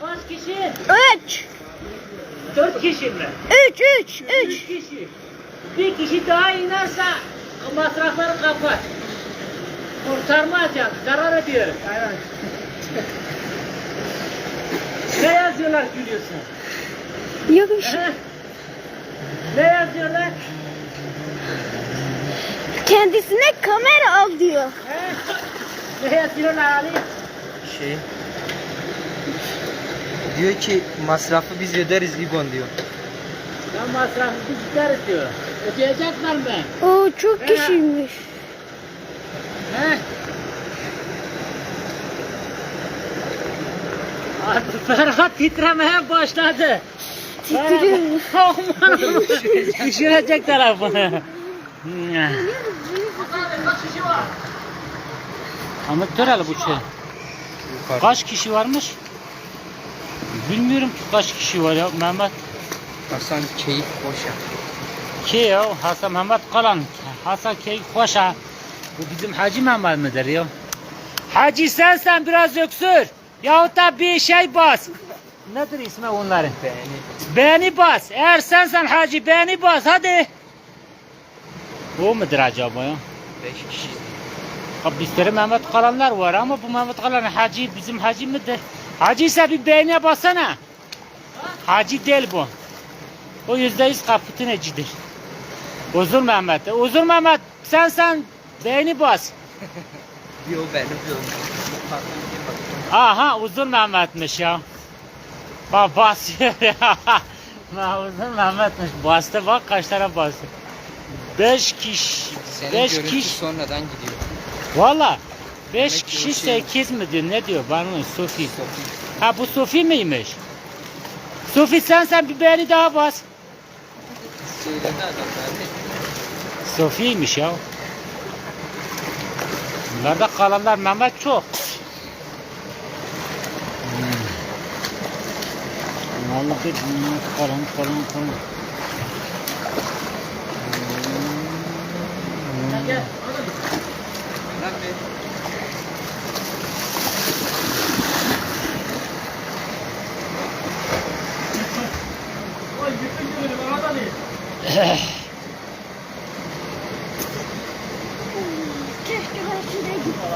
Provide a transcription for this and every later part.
Kaç kişi? Üç. Dört kişi mi? Üç, üç, Üç üç. kişi. Bir kişi daha inerse masrafları kapat. Kurtarmaz yani. Zarar ediyoruz. Aynen. ne yazıyorlar gülüyorsun? Yok bir şey. Ne yazıyorlar? Kendisine kamera al diyor. He? Ne yazıyorlar Ali? Şey. Diyor ki masrafı biz öderiz İbon diyor. Ben masrafı biz gideriz diyor. Ödeyecekler mi? Oo çok kişiymiş. He? Artık Ferhat titremeye başladı. Titriyor. Düşürecek telefonu. Ahmet Töreli bu şey. Kaç kişi varmış? Bilmiyorum ki kaç kişi var ya Mehmet. Hasan keyif boşa. Ki ya Hasan Mehmet Kalan. Hasan Keyik Hoşa. Bu bizim Hacı Mehmet midir ya? Hacı sen sen biraz öksür. Yahut da bir şey bas. Nedir ismi onların? Beğeni. Beni bas. Eğer sensen Hacı beni bas hadi. O mudur acaba ya? Beş kişi. Bir sürü Mehmet Kalanlar var ama bu Mehmet Kalan Hacı bizim Hacı mıdır? Hacı ise bir beğeniye bassana. Hacı değil bu. O yüzde yüz kaputinecidir. Uzun Mehmet. Uzun Mehmet sen sen beğeni bas. Diyor benim diyor. Aha uzun Mehmet'miş ya. Bak basıyor ya. Ha, uzun Mehmet'miş. Bastı bak kaç tane bastı. Beş kişi. Senin beş görüntü kişi. sonradan gidiyor. Valla. Beş Demek ki kişi o şey- sekiz mi diyor ne diyor bana Sofi. Sofi. Ha bu Sofi miymiş? Sofi sen sen bir beğeni daha bas. Sofi'ymiş ya. Bunlarda kalanlar Mehmet çok. Hmm. Vallahi kalan kalan kalan. Lan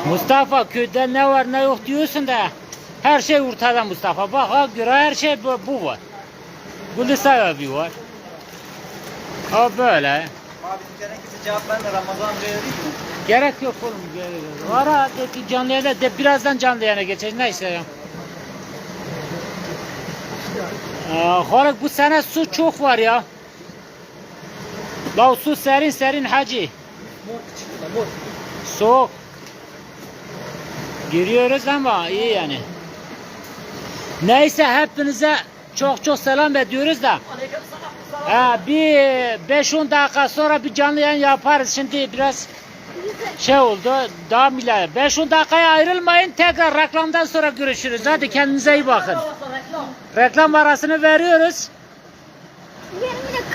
Mustafa köyde ne var ne yok diyorsun da her şey ortada Mustafa. Bak ha göre her şey bu, bu var. Gülü abi var. Ha böyle. Abi gerekirse cevap ben de Ramazan amcaya vereyim mi? Gerek yok oğlum. Gerek yok. Var ha de ki canlı yayına de birazdan canlı yayına geçeceğiz neyse ya. Haluk bu sene su çok var ya. La su serin serin hacı. Soğuk. Giriyoruz ama iyi yani. Neyse hepinize çok çok selam ediyoruz da. Ha, bir 5-10 dakika sonra bir canlı yayın yaparız. Şimdi biraz şey oldu. Daha milay. 5-10 dakikaya ayrılmayın. Tekrar reklamdan sonra görüşürüz. Hadi kendinize iyi bakın. Reklam arasını veriyoruz.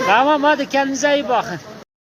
Tamam hadi kendinize iyi bakın.